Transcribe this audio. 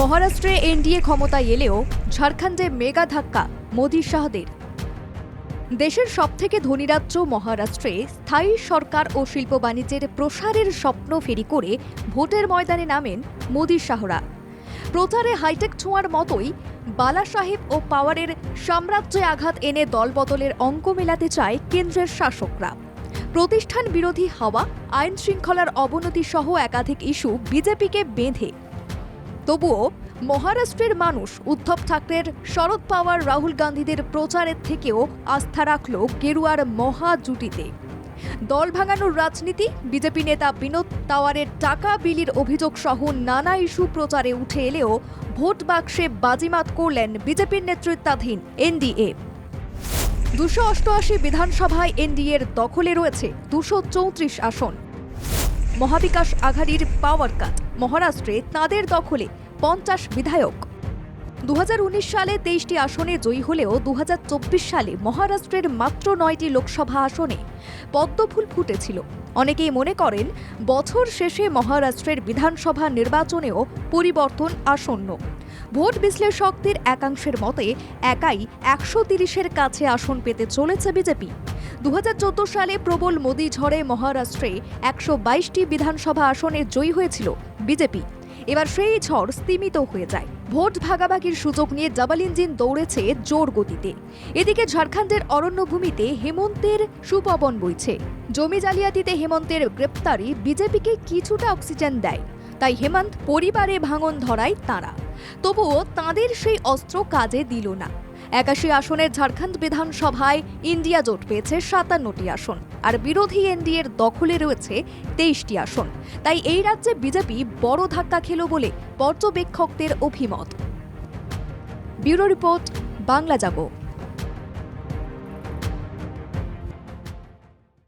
মহারাষ্ট্রে এনডিএ ক্ষমতায় এলেও ঝাড়খণ্ডে মেগা ধাক্কা, মোদী শাহদের। দেশের সবথেকে ধনী রাজ্য মহারাষ্ট্রে স্থায়ী সরকার ও শিল্প বাণিজ্যের প্রসারের স্বপ্ন ফেরি করে ভোটের ময়দানে নামেন মোদী শাহরা। প্রচারে হাইটেক ছোঁয়ার মতোই বালা সাহেব ও পাওয়ারের সাম্রাজ্যে আঘাত এনে দলবদলের অঙ্ক মেলাতে চায় কেন্দ্রের শাসকরা। প্রতিষ্ঠান বিরোধী হাওয়া আইন শৃঙ্খলার অবনতি সহ একাধিক ইস্যু বিজেপিকে বেঁধে তবুও মহারাষ্ট্রের মানুষ উদ্ধব ঠাকরের শরদ পাওয়ার রাহুল গান্ধীদের প্রচারের থেকেও আস্থা রাখল গেরুয়ার মহা জুটিতে। দল ভাঙানোর রাজনীতি, বিজেপি নেতা বিনোদ তাওয়ারের টাকা বিলির অভিযোগ সহ নানা ইস্যু প্রচারে উঠে এলেও ভোট বাক্সে বাজিমাত করলেন বিজেপির নেতৃত্বাধীন এনডিএ। দুশো অষ্টআশি বিধানসভায় এনডিএর দখলে রয়েছে দুশো চৌত্রিশ আসন। মহাবিকাশ আঘাড়ির পাওয়ার কাট। মহারাষ্ট্রে তাঁদের দখলে পঞ্চাশ বিধায়ক। দু হাজার উনিশ সালে তেইশটি আসনে জয়ী হলেও দু হাজার চব্বিশ সালে মহারাষ্ট্রের মাত্র নয়টি লোকসভা আসনে পদ্মফুল ফুটেছিল। অনেকেই মনে করেন, বছর শেষে মহারাষ্ট্রের বিধানসভা নির্বাচনেও পরিবর্তন আসন্ন। ভোট বিশ্লেষকদের একাংশের মতে, একাই একশো তিরিশের কাছে আসন পেতে চলেছে বিজেপি। দু হাজার চোদ্দ সালে প্রবল মোদী ঝড়ে মহারাষ্ট্রে একশো বাইশটি বিধানসভা আসনে জয়ী হয়েছিল বিজেপি। এবার সেই ঝড় স্তিমিত হয়ে যায়। ভোট ভাগাভাগির সুযোগ নিয়ে ডাবল ইঞ্জিন দৌড়েছে জোর গতিতে। এদিকে ঝাড়খণ্ডের অরণ্যভূমিতে হেমন্তের সুপবন বইছে। জমি জালিয়াতিতে হেমন্তের গ্রেপ্তারি বিজেপিকে কিছুটা অক্সিজেন দেয়। তাই হেমন্ত পরিবারে ভাঙন ধরায় তারা। তবুও তাঁদের সেই অস্ত্র কাজে দিল না। একাশি আসনের ঝাড়খণ্ড বিধানসভায় ইন্ডিয়া জোট পেয়েছে সাতান্নটি আসন, আর বিরোধী এনডিএর দখলে রয়েছে তেইশটি আসন। তাই এই রাজ্যে বিজেপি বড় ধাক্কা খেল বলে পর্যবেক্ষকদের অভিমত। ব্যুরো রিপোর্ট, বাংলা জাগো